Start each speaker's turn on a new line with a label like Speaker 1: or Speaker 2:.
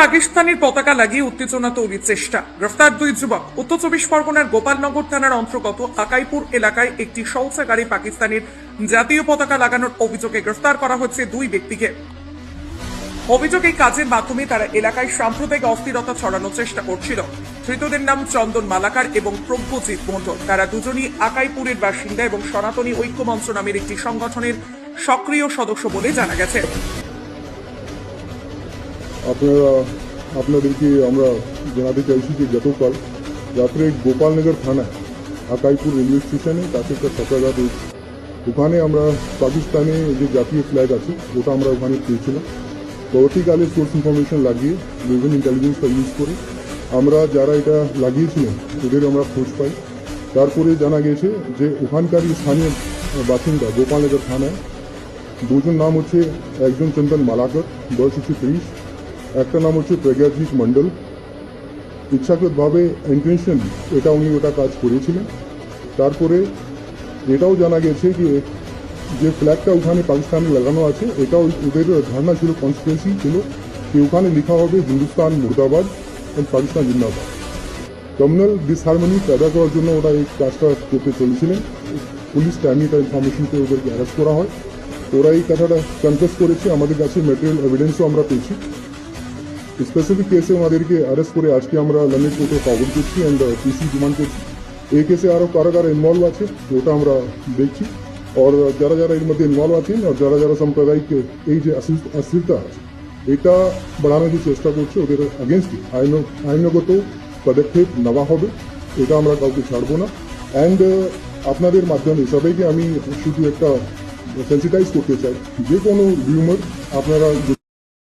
Speaker 1: পাকিস্তানের পতাকা লাগিয়ে উত্তেজনা তৈরির চেষ্টা। গ্রেফতার দুই যুবক। উত্তর চব্বিশ পরগনার গোপালনগর থানার অন্তর্গত আকাইপুর এলাকায় একটি শৌচাগারে পাকিস্তানের জাতীয় পতাকা লাগানোর অভিযোগে গ্রেফতার করা হচ্ছে দুই ব্যক্তিকে। অভিযোগ এই কাজের মাধ্যমে তারা এলাকায় সাম্প্রদায়িক অস্থিরতা ছড়ানোর চেষ্টা করছিল। ধৃতদের নাম চন্দন মালাকার এবং প্রজ্ঞজিৎ মণ্ডল। তারা দুজনই আকাইপুরের বাসিন্দা এবং সনাতনী ঐক্যমঞ্চ নামের একটি সংগঠনের সক্রিয় সদস্য বলে জানা গেছে।
Speaker 2: আপনারা, আপনাদেরকে আমরা জানাতে চাইছি যে গতকাল রাত্রে গোপালনগর থানায় আকাইপুর রেলওয়ে স্টেশনে কাছে একটা সকালরাত হয়েছে। ওখানে আমরা পাকিস্তানে যে জাতীয় ফ্ল্যাগ আছে, ওটা আমরা ওখানে পেয়েছিলাম। পরবর্তীকালে সোর্স ইনফরমেশন লাগিয়ে বিভিন্ন ইন্টেলিজেন্সটা ইউজ করে আমরা যারা এটা লাগিয়েছিলেন, ওদের আমরা খোঁজ পাই। তারপরে জানা গেছে যে ওখানকারই স্থানীয় বাসিন্দা গোপালনগর থানায়, দুজন নাম হচ্ছে, একজন চন্দন মালাকর, বয়স হচ্ছে তিরিশ একটা নাম হচ্ছে প্রজ্ঞাজিৎ মণ্ডল ইচ্ছাকৃতভাবে ইন্টেনশন এটা উনি ওটা কাজ করেছিলেন। তারপরে এটাও জানা গেছে যে যে ফ্ল্যাগটা ওখানে পাকিস্তানে লাগানো আছে, এটাও ওদের ধারণা ছিল কনসিকুয়েন্সি ছিল যে ওখানে লেখা হবে হিন্দুস্তান, মুর্দাবাদ এবং পাকিস্তান জিন্দাবাদ। কমিউনাল ডিসহারমনি पैदा করার জন্য ওরা এই কাজটা করতে চলেছিলেন। পুলিশ টাইমে এটা ইনফরমেশন ওদেরকে অ্যারেস্ট করা হয়। ওরা এই কথাটা কনফেস করেছে। আমাদের কাছে ম্যাটেরিয়াল এভিডেন্সও আমরা পেয়েছি। স্পেসিফিক কেসে ওনাদেরকে অ্যারেস্ট করে আজকে আমরা লন্ডন কোর্টে ফরওয়ার্ড করছি অ্যান্ড পিসি ডিমান্ড করছি এই কেসে আরও কারা কারা ইনভলভ আছে ওটা আমরা দেখছি আর যারা যারা এর মধ্যে ইনভলভ আছেন আর যারা যারা সাম্প্রদায়িক এই যে অস্থির- অস্থিরতা আছে এটা বাড়ানোর যে চেষ্টা করছে ওদের আগেনস্টে আইন আইনগত পদক্ষেপ নেওয়া হবে এটা আমরা কাউকে ছাড়বো না অ্যান্ড আপনাদের মাধ্যমে সবাইকে আমি শুধু একটা সেন্সিটাইজ করতে চাই যে কোনো রিউমার আপনারা